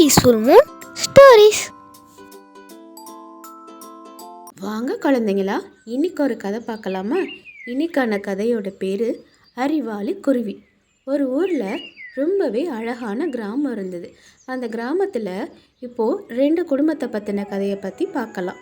Peaceful Moon stories வாங்க குழந்தைங்களா இன்னைக்கு ஒரு கதை பார்க்கலாமா? இன்னைக்கான கதையோட பேர் அறிவாளி குருவி. ஒரு ஊரில் ரொம்பவே அழகான கிராமம் இருந்தது. அந்த கிராமத்தில் இப்போது ரெண்டு குடும்பத்தை பற்றின கதையை பற்றி பார்க்கலாம்.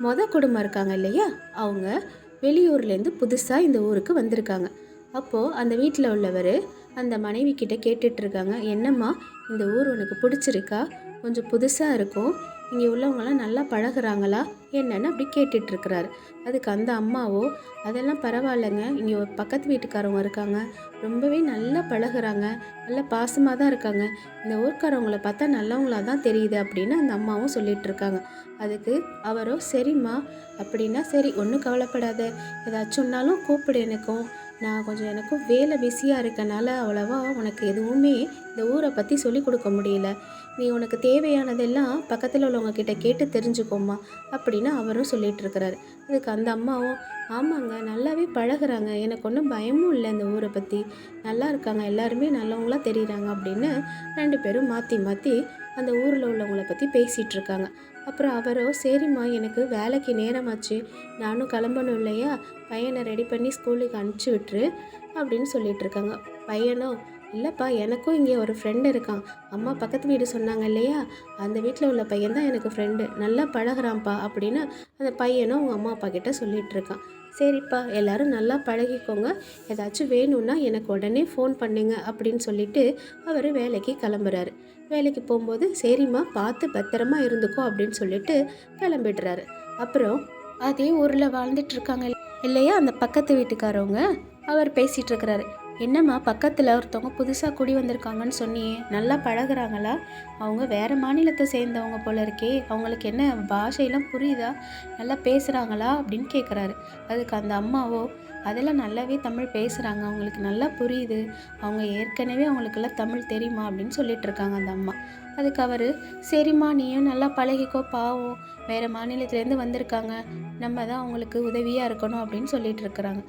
மொதல் குடும்பம் இருக்காங்க இல்லையா? அவங்க வெளியூர்லேருந்து புதுசாக இந்த ஊருக்கு வந்திருக்காங்க. அப்போது அந்த வீட்டில் உள்ளவர் அந்த மனைவி கிட்ட கேட்டுட்டு இருக்காங்க என்னம்மா இந்த ஊர் உனக்கு பிடிச்சிருக்கா? கொஞ்சம் புதுசாக இருக்கும். இங்கே உள்ளவங்களாம் நல்லா பழகுறாங்களா? என்னன்னு அப்படி கேட்டுட்ருக்கிறார். அதுக்கு அந்த அம்மாவோ அதெல்லாம் பரவாயில்லைங்க. இங்கே ஒரு பக்கத்து வீட்டுக்காரவங்க இருக்காங்க. ரொம்பவே நல்லா பழகுறாங்க. நல்ல பாசமாக தான் இருக்காங்க. இந்த ஊர்க்காரவங்கள பார்த்தா நல்லவங்களா தான் தெரியுது அப்படின்னு அந்த அம்மாவும் சொல்லிகிட்ருக்காங்க அதுக்கு அவரோ சரிம்மா அப்படின்னா சரி ஒன்றும் கவலைப்படாத. ஏதாச்சும்னாலும் கூப்பிடு எனக்கும். நான் கொஞ்சம் எனக்கும் வேலை பிஸியாக இருக்கனால அவ்வளோவா உனக்கு எதுவுமே இந்த ஊரை பற்றி சொல்லி கொடுக்க முடியல. நீ உனக்கு தேவையானதெல்லாம் பக்கத்தில் உள்ளவங்க கிட்ட கேட்டு தெரிஞ்சுக்கோமா அப்படின்னு அவரும் சொல்லிட்டு இருக்கிறாரு. அதுக்கு அந்த அம்மாவும் ஆமாங்க நல்லாவே பழகுறாங்க. எனக்கு ஒன்றும் பயமும் இல்லை இந்த ஊரை பற்றி நல்லா இருக்காங்க எல்லாருமே நல்லவங்களா தெரியுறாங்க அப்படின்னு ரெண்டு பேரும் மாற்றி மாற்றி அந்த ஊரில் உள்ளவங்கள பற்றி பேசிகிட்டு இருக்காங்க அப்புறம் அவரோ சரிம்மா எனக்கு வேலைக்கு நேரமாச்சு. நானும் கிளம்பணும் இல்லையா? பையனை ரெடி பண்ணி ஸ்கூலுக்கு அனுப்பிச்சி விட்டுரு அப்படின்னு சொல்லிட்டு இருக்காங்க பையனோ? இல்லைப்பா எனக்கும் இங்கே ஒரு ஃப்ரெண்டு இருக்கான். அம்மா பக்கத்து வீடு சொன்னாங்க இல்லையா? அந்த வீட்டில் உள்ள பையன் தான் எனக்கு ஃப்ரெண்டு நல்லா பழகிறான்ப்பா அப்படின்னு அந்த பையனும் அவங்க அம்மா அப்பா கிட்ட சொல்லிகிட்டு இருக்கான் சரிப்பா எல்லாரும் நல்லா பழகிக்கோங்க. ஏதாச்சும் வேணும்னா எனக்கு உடனே ஃபோன் பண்ணுங்க அப்படின்னு சொல்லிட்டு அவர் வேலைக்கு கிளம்புறாரு. வேலைக்கு போகும்போது சரிம்மா பார்த்து பத்திரமா இருந்துக்கோ அப்படின்னு சொல்லிட்டு கிளம்பிடுறாரு. அப்புறம் அதே ஊரில் வாழ்ந்துட்டு இருக்காங்க இல்லையா அந்த பக்கத்து வீட்டுக்காரவங்க? அவர் பேசிகிட்டு இருக்கிறாரு. என்னம்மா பக்கத்தில் ஒருத்தவங்க புதுசாக குடி வந்திருக்காங்கன்னு சொன்னியே நல்லா பழகுறாங்களா? அவங்க வேறு மாநிலத்தை சேர்ந்தவங்க போல இருக்கே அவங்களுக்கு என்ன பாஷையெல்லாம் புரியுதா? நல்லா பேசுகிறாங்களா அப்படின்னு கேட்குறாரு அதுக்கு அந்த அம்மாவோ அதெல்லாம் நல்லாவே தமிழ் பேசுகிறாங்க அவங்களுக்கு நல்லா புரியுது. அவங்க ஏற்கனவே அவங்களுக்கெல்லாம் தமிழ் தெரியுமா? அப்படின்னு சொல்லிட்டு இருக்காங்க அந்த அம்மா. அதுக்கு அவர் சரிம்மா நீயும் நல்லா பழகிக்கோ பாவம். வேறு மாநிலத்துலேருந்து வந்திருக்காங்க. நம்ம தான் அவங்களுக்கு உதவியாக இருக்கணும் அப்படின்னு சொல்லிட்டு இருக்கிறாங்க.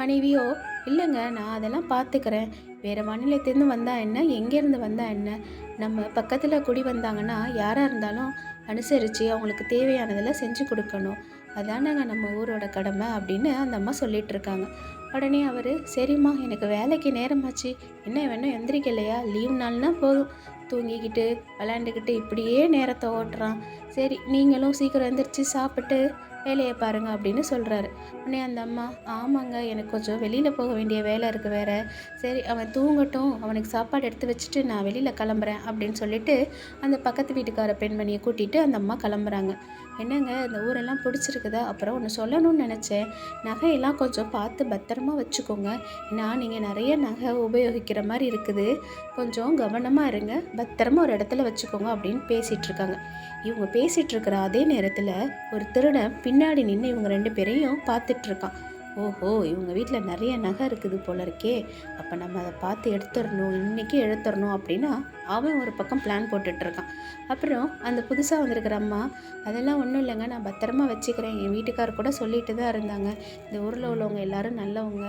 மனைவியோ இல்லைங்க நான் அதெல்லாம் பார்த்துக்கிறேன். வேறு மாநிலத்திலேருந்து வந்தா என்ன? எங்கேருந்து வந்தா என்ன? நம்ம பக்கத்தில் குடி வந்தாங்கன்னா யாராக இருந்தாலும் அனுசரித்து அவங்களுக்கு தேவையானதெல்லாம் செஞ்சு கொடுக்கணும். அதானங்க நம்ம ஊரோட கடமை அப்படின்னு அந்த அம்மா சொல்லிட்டு இருக்காங்க உடனே அவர் சரிம்மா எனக்கு வேலைக்கு நேரமாச்சு. என்ன வேணும் எந்திரிக்கலையா? லீவ் நாள்னா போதும். தூங்கிக்கிட்டு விளாண்டுக்கிட்டு இப்படியே நேரத்தை ஓட்டுறான். சரி நீங்களும் சீக்கிரம் எந்திரிச்சு சாப்பிட்டு வேலையை பாருங்க அப்படின்னு சொல்கிறாரு உடனே அந்த அம்மா ஆமாங்க எனக்கு கொஞ்சம் வெளியில் போக வேண்டிய வேலை இருக்குது வேற. சரி அவன் தூங்கட்டும். அவனுக்கு சாப்பாடு எடுத்து வச்சுட்டு நான் வெளியில் கிளம்புறேன் அப்படின்னு சொல்லிட்டு அந்த பக்கத்து வீட்டுக்கார பெண்மணியை கூட்டிகிட்டு அந்த அம்மா கிளம்புறாங்க. என்னங்க இந்த ஊரெல்லாம் பிடிச்சிருக்குதா? அப்புறம் ஒன்று சொல்லணும்னு நினச்சேன். நகையெல்லாம் கொஞ்சம் பார்த்து பத்திரமா வச்சுக்கோங்க. ஏன்னா நீங்கள் நிறைய நகை உபயோகிக்கிற மாதிரி இருக்குது. கொஞ்சம் கவனமாக இருங்க. பத்திரமா ஒரு இடத்துல வச்சுக்கோங்க அப்படின்னு பேசிகிட்ருக்காங்க இவங்க பேசிகிட்டுருக்குற அதே நேரத்தில் ஒரு திருடன் பின்னாடி நின்று இவங்க ரெண்டு பேரையும் பார்த்துட்ருக்கான். ஓஹோ இவங்க வீட்டில் நிறைய நகை இருக்குது போல இருக்கே. அப்போ நம்ம அதை பார்த்து எடுத்துடணும் இன்றைக்கி எடுத்துடணும் அப்படின்னா அவன் ஒரு பக்கம் பிளான் போட்டுட்ருக்கான். அப்புறம் அந்த புதுசாக வந்திருக்கிற அம்மா அதெல்லாம் ஒன்றும் இல்லைங்க நான் பத்திரமா வச்சுக்கிறேன். என் வீட்டுக்கார் கூட சொல்லிட்டு தான் இருந்தாங்க. இந்த ஊரில் உள்ளவங்க எல்லோரும் நல்லவங்க.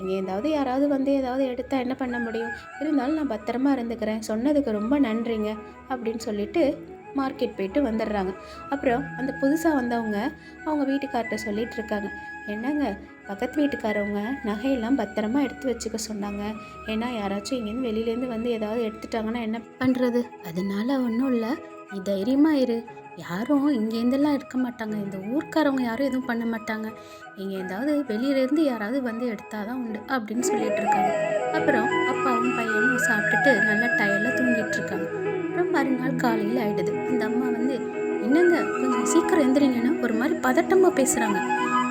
எங்கே ஏதாவது யாராவது வந்து ஏதாவது எடுத்தால் என்ன பண்ண முடியும்? இருந்தாலும் நான் பத்திரமா இருந்துக்கிறேன். சொன்னதுக்கு ரொம்ப நன்றிங்க அப்படின்னு சொல்லிட்டு மார்க்கெட் போயிட்டு வந்துடுறாங்க. அப்புறம் அந்த புதுசாக வந்தவங்க அவங்க வீட்டுக்கார்ட்ட சொல்லிட்டு இருக்காங்க. என்னங்க பக்கத்து வீட்டுக்காரவங்க நகையெல்லாம் பத்திரமா எடுத்து வச்சுக்க சொன்னாங்க. ஏன்னா யாராச்சும் இங்கேருந்து வெளியிலேருந்து வந்து ஏதாவது எடுத்துட்டாங்கன்னா என்ன பண்ணுறது அதனால ஒன்றும் இல்லை. நீ தைரியமாக இரு. யாரும் இங்கேருந்தெல்லாம் இருக்க மாட்டாங்க. இந்த ஊர்க்காரவங்க யாரும் எதுவும் பண்ண மாட்டாங்க. இங்கே ஏதாவது வெளியிலேருந்து யாராவது வந்து எடுத்தால் தான் உண்டு அப்படின்னு சொல்லிட்டு இருக்காங்க. அப்புறம் அப்பாவும் பையனும் சாப்பிட்டுட்டு நல்லா டயரில் தூங்கிட்டு இருக்காங்க. அப்புறம் மறுநாள் காலையில் ஆகிடுது சீக்கிரம் எந்திரிங்கன்னு ஒரு மாதிரி பதட்டமாக பேசுகிறாங்க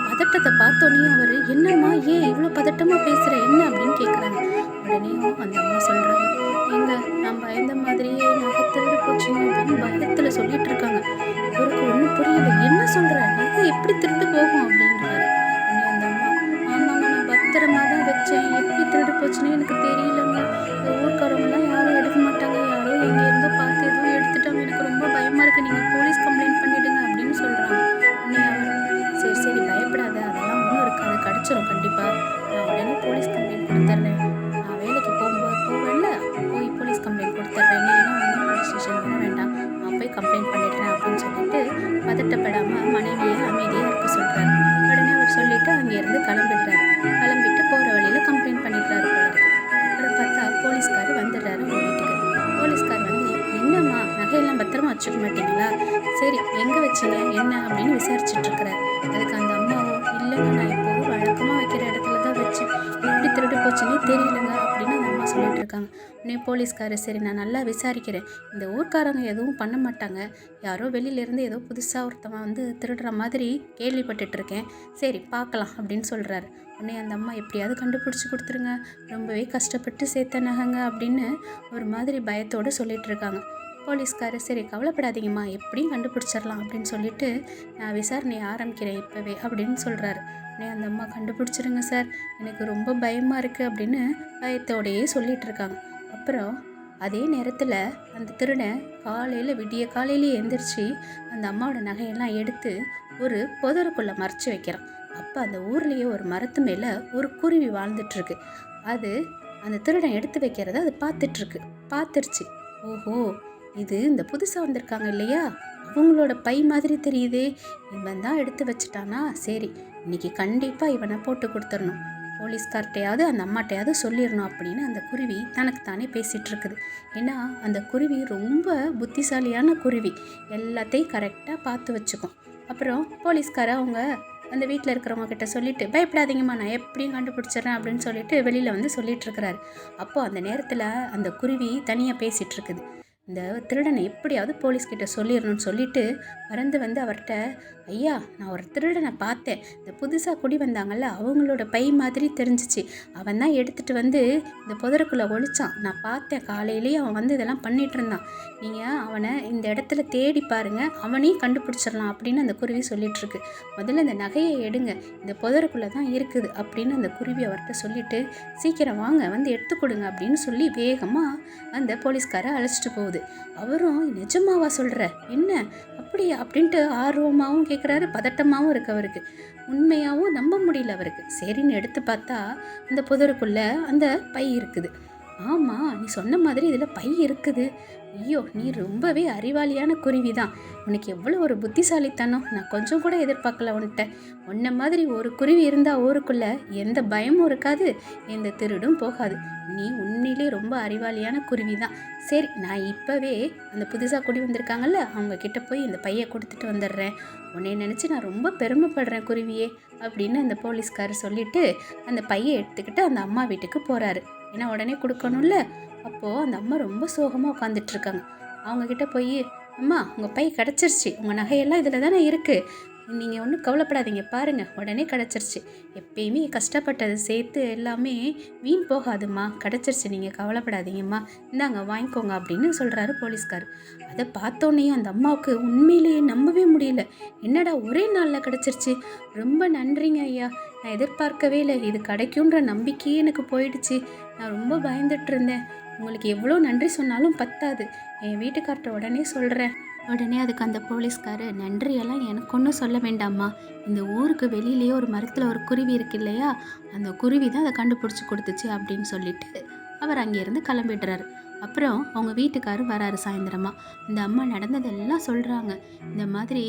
பதட்டத்தை பார்த்தோன்னே அவர் என்னம்மா ஏன் இவ்வளோ பதட்டமாக பேசுகிற என்ன? அப்படின்னு கேட்குறாங்க உடனேயும் அந்த அம்மா சொல்கிறாங்க எங்க நான் பயந்த மாதிரியே நகத்திருந்து திருடு போச்சுங்க அப்படின்னு பயத்தில் சொல்லிட்டு இருக்காங்க. இவருக்கு ஒன்றும் புரியல. என்ன சொல்கிற நகை எப்படி திருட்டு போகும்? வச்சுக்க மாட்டீங்களா? சரி எங்கே வச்சீங்க? என்ன அப்படின்னு விசாரிச்சுட்டு அதுக்கு அந்த அம்மாவும் இல்லைங்க நான் எப்போதும் வழக்கமாக வைக்கிற இடத்துல தான் வச்சேன் எப்படி திருடு போச்சுன்னே தெரியலங்க அப்படின்னு அந்த அம்மா சொல்லிட்டு இருக்காங்க உடனே போலீஸ்காரர் சரி நான் நல்லா விசாரிக்கிறேன். இந்த ஊர்க்காரங்க எதுவும் பண்ண மாட்டாங்க. யாரோ வெளியிலேருந்து ஏதோ புதுசாக ஒருத்தவன் வந்து திருடுற மாதிரி கேள்விப்பட்டுட்டு இருக்கேன் சரி பார்க்கலாம் அப்படின்னு சொல்கிறாரு உடனே அந்த அம்மா எப்படியாவது கண்டுபிடிச்சி கொடுத்துருங்க. ரொம்பவே கஷ்டப்பட்டு சேர்த்த நகைங்க அப்படின்னு ஒரு மாதிரி பயத்தோடு சொல்லிட்டு இருக்காங்க போலீஸ்காரர் சரி கவலைப்படாதீங்கம்மா எப்படியும் கண்டுபிடிச்சிடலாம் அப்படின்னு சொல்லிட்டு நான் விசாரணையை ஆரம்பிக்கிறேன் இப்போவே அப்படின்னு சொல்கிறாரு உடனே அந்த அம்மா கண்டுபிடிச்சிருங்க சார் எனக்கு ரொம்ப பயமாக இருக்குது அப்படின்னு பயத்தோடையே சொல்லிகிட்டு இருக்காங்க. அப்புறம் அதே நேரத்தில் அந்த திருடன் காலையில் விடிய காலையிலேயே எழுந்திரிச்சு அந்த அம்மாவோட நகையெல்லாம் எடுத்து ஒரு புதருக்குள்ளே மறைச்சி வைக்கிறான். அப்போ அந்த ஊர்லேயே ஒரு மரத்து மேலே ஒரு குருவி வாழ்ந்துட்டுருக்கு அது அந்த திருடன் எடுத்து வைக்கிறத அது பார்த்துட்ருக்கு பார்த்துருச்சு. ஓஹோ! இது இந்த புதுசாக வந்திருக்காங்க இல்லையா? அவங்களோட பை மாதிரி தெரியுதே. இவன் தான் எடுத்து வச்சுட்டானா? சரி இன்னைக்கு கண்டிப்பாக இவனை போட்டு கொடுத்துடணும் போலீஸ்கார்ட்டையாவது அந்த அம்மாட்டையாவது சொல்லிடணும் அப்படின்னு அந்த குருவி தனக்கு தானே பேசிகிட்டு இருக்குது ஏன்னா அந்த குருவி ரொம்ப புத்திசாலியான குருவி. எல்லாத்தையும் கரெக்டாக பார்த்து வச்சுக்கும். அப்புறம் போலீஸ்கார அவங்க அந்த வீட்டில் இருக்கிறவங்க கிட்ட சொல்லிட்டு பயப்படாதீங்கம்மா நான் எப்படியும் கண்டுபிடிச்சிடுறேன் அப்படின்னு சொல்லிட்டு வெளியில் வந்து சொல்லிட்டு இருக்கிறாரு அப்போ அந்த நேரத்தில் அந்த குருவி தனியாக பேசிகிட்டு இருக்குது இந்த திருடனை எப்படியாவது போலீஸ்கிட்ட சொல்லிடணும்னு சொல்லிட்டு பறந்து வந்து அவர்கிட்ட ஐயா நான் ஒரு திருடனை பார்த்தேன். இந்த புதுசாக குடி வந்தாங்கள்ல அவங்களோட பை மாதிரி தெரிஞ்சிச்சு. அவன் தான் எடுத்துகிட்டு வந்து இந்த புதருக்குள்ளே ஒழிச்சான் நான் பார்த்தேன் காலையிலேயே அவன் வந்து இதெல்லாம் பண்ணிகிட்டு இருந்தான். நீங்கள் அவனை இந்த இடத்துல தேடி பாருங்க. அவனையும் கண்டுபிடிச்சிடலாம் அப்படின்னு அந்த குருவி சொல்லிகிட்ருக்கு முதல்ல இந்த நகையை எடுங்க. இந்த புதருக்குள்ளே தான் இருக்குது அப்படின்னு அந்த குருவி அவர்கிட்ட சொல்லிட்டு சீக்கிரம் வாங்க வந்து எடுத்து கொடுங்க அப்படின்னு சொல்லி வேகமாக அந்த போலீஸ்காரை அழைச்சிட்டு போகுது. அவரும் நிஜமாவா சொல்கிற என்ன? அப்படியா அப்படின்ட்டு ஆர்வமாகவும் கேட்குறாரு பதட்டமாகவும் இருக்கு அவருக்கு. உண்மையாகவும் நம்ப முடியல அவருக்கு. சரின்னு எடுத்து பார்த்தா அந்த புதருக்குள்ளே அந்த பை இருக்குது. ஆமாம் நீ சொன்ன மாதிரி இதில் பை இருக்குது. ஐயோ நீ ரொம்பவே அறிவாளியான குருவி தான் உனக்கு எவ்வளோ ஒரு புத்திசாலித்தனம். நான் கொஞ்சம் கூட எதிர்பார்க்கல உன்கிட்ட. உன்ன மாதிரி ஒரு குருவி இருந்தால் ஊருக்குள்ளே எந்த பயமும் இருக்காது எந்த திருடும் போகாது. நீ உன்னிலே ரொம்ப அறிவாளியான குருவி தான் சரி நான் இப்போவே அந்த புதுசாக குடி வந்திருக்காங்கல்ல அவங்கக்கிட்ட போய் இந்த பையை கொடுத்துட்டு வந்துடுறேன். உன்னை நினச்சி நான் ரொம்ப பெருமைப்படுறேன் குருவியே அப்படின்னு அந்த போலீஸ்காரர் சொல்லிட்டு அந்த பையை எடுத்துக்கிட்டு அந்த அம்மா வீட்டுக்கு போகிறாரு ஏன்னா உடனே கொடுக்கணும்ல. அப்போது அந்த அம்மா ரொம்ப சோகமாக உட்காந்துட்டு இருக்காங்க போய் அம்மா உங்கள் பை கிடச்சிருச்சு. உங்கள் நகையெல்லாம் இதில் தானே இருக்குது நீங்கள் ஒன்றும் கவலைப்படாதீங்க. பாருங்கள் உடனே கிடச்சிருச்சு. எப்பயுமே கஷ்டப்பட்டதை சேர்த்து எல்லாமே வீண் போகாதும்மா. கிடச்சிருச்சு. நீங்கள் கவலைப்படாதீங்கம்மா. இந்தாங்க வாங்கிக்கோங்க அப்படின்னு சொல்கிறாரு போலீஸ்கார். அதை பார்த்தோன்னே அந்த அம்மாவுக்கு உண்மையிலேயே நம்பவே முடியல. என்னடா ஒரே நாளில் கிடச்சிருச்சு. ரொம்ப நன்றிங்க ஐயா. நான் எதிர்பார்க்கவே இல்லை. இது கிடைக்குன்ற நம்பிக்கையே எனக்கு போயிடுச்சு. நான் ரொம்ப பயந்துட்டு இருந்தேன். உங்களுக்கு எவ்வளோ நன்றி சொன்னாலும் பத்தாது. என் வீட்டுக்கார்ட்ட உடனே சொல்கிறேன் உடனே அதுக்கு அந்த போலீஸ்காரு நன்றியெல்லாம் எனக்கு ஒன்றும் சொல்ல வேண்டாம்மா. இந்த ஊருக்கு வெளியிலேயே ஒரு மரத்தில் ஒரு குருவி இருக்கு இல்லையா? அந்த குருவி தான் அதை கண்டுபிடிச்சி கொடுத்துச்சு அப்படின்னு சொல்லிட்டு அவர் அங்கேருந்து கிளம்பிடுறாரு. அப்புறம் அவங்க வீட்டுக்காரர் வராரு சாயந்தரமா. இந்த அம்மா நடந்ததெல்லாம் சொல்கிறாங்க இந்த மாதிரி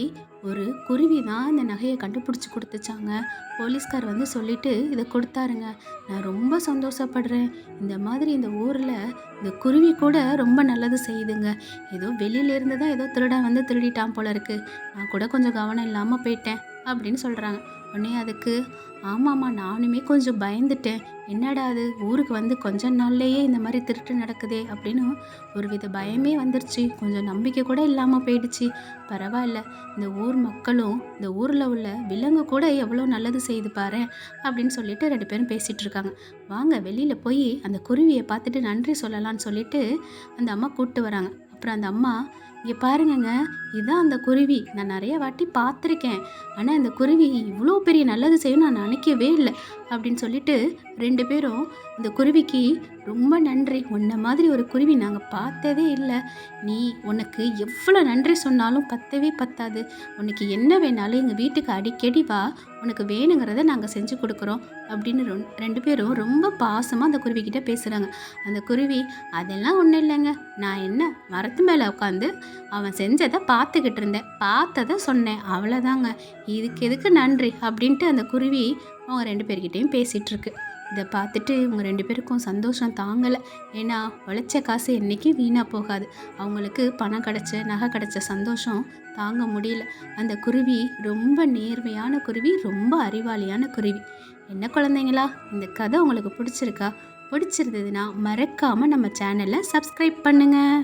ஒரு குருவி தான் இந்த நகையை கண்டுபிடிச்சி கொடுத்துச்சாங்க. போலீஸ்கார் வந்து சொல்லிட்டு இதை கொடுத்தாருங்க. நான் ரொம்ப சந்தோஷப்படுறேன். இந்த மாதிரி இந்த ஊரில் இந்த குருவி கூட ரொம்ப நல்லது செய்யுதுங்க. ஏதோ வெளியிலேருந்து தான் ஏதோ திருடன் வந்து திருடிட்டான் போல இருக்கு. நான் கூட கொஞ்சம் கவனம் இல்லாமல் போயிட்டேன். அப்படின்னு சொல்கிறாங்க உடனே அதுக்கு ஆமாம்மா நானுமே கொஞ்சம் பயந்துட்டேன். என்னடா அது? ஊருக்கு வந்து கொஞ்ச நாள்லேயே இந்த மாதிரி திருட்டு நடக்குதே அப்படின்னு ஒரு வித பயமே வந்துருச்சு. கொஞ்சம் நம்பிக்கை கூட இல்லாமல் போயிடுச்சு. பரவாயில்ல இந்த ஊர் மக்களும் இந்த ஊரில் உள்ள விலங்கு கூட எவ்வளோ நல்லது செய்து பாரு அப்படின்னு சொல்லிட்டு ரெண்டு பேரும் பேசிகிட்டு இருக்காங்க. வாங்க வெளியில் போய் அந்த குருவியை பார்த்துட்டு நன்றி சொல்லலாம்னு சொல்லிட்டு அந்த அம்மா கூப்பிட்டு வராங்க. அப்புறம் அந்த அம்மா இங்கே பாருங்கங்க இதுதான் அந்த குருவி. நான் நிறைய வாட்டி பார்த்துருக்கேன். ஆனால் இந்த குருவி இவ்வளோ பெரிய நல்லது செய்யும் நான் நினைக்கவே இல்லை. அப்படின்னு சொல்லிட்டு ரெண்டு பேரும் இந்த குருவிக்கு ரொம்ப நன்றி. உன்ன மாதிரி ஒரு குருவி நாங்கள் பார்த்ததே இல்லை. நீ உனக்கு எவ்வளோ நன்றி சொன்னாலும் பத்தவே பத்தாது. உனக்கு என்ன வேணாலும் எங்கள் வீட்டுக்கு அடிக்கடி வா. உனக்கு வேணுங்கிறத நாங்கள் செஞ்சு கொடுக்குறோம். அப்படின்னு ரொ- ரெண்டு பேரும் ரொம்ப பாசமாக அந்த குருவிக்கிட்ட பேசுகிறாங்க அந்த குருவி அதெல்லாம் ஒன்றும் இல்லைங்க. நான் என்ன மரத்து மேலே உட்காந்து அவன் செஞ்சதை பார்த்துக்கிட்டு இருந்தேன். பார்த்ததை சொன்னேன். அவ்வளோதாங்க இதுக்கு எதுக்கு நன்றி? அப்படின்ட்டு அந்த குருவி அவங்க ரெண்டு பேர்கிட்டையும் பேசிகிட்ருக்கு இருக்கு. இதை பார்த்துட்டு இவங்க ரெண்டு பேருக்கும் சந்தோஷம் தாங்கலை. ஏன்னா உழைச்ச காசு என்றைக்கும் வீணாக போகாது. அவங்களுக்கு பணம் கிடச்ச நகை கிடச்ச சந்தோஷம் தாங்க முடியல. அந்த குருவி ரொம்ப நேர்மையான குருவி ரொம்ப அறிவாளியான குருவி. என்ன குழந்தைங்களா இந்த கதை உங்களுக்கு பிடிச்சிருக்கா? பிடிச்சிருந்ததுன்னா மறக்காமல் நம்ம சேனலை சப்ஸ்கிரைப் பண்ணுங்கள்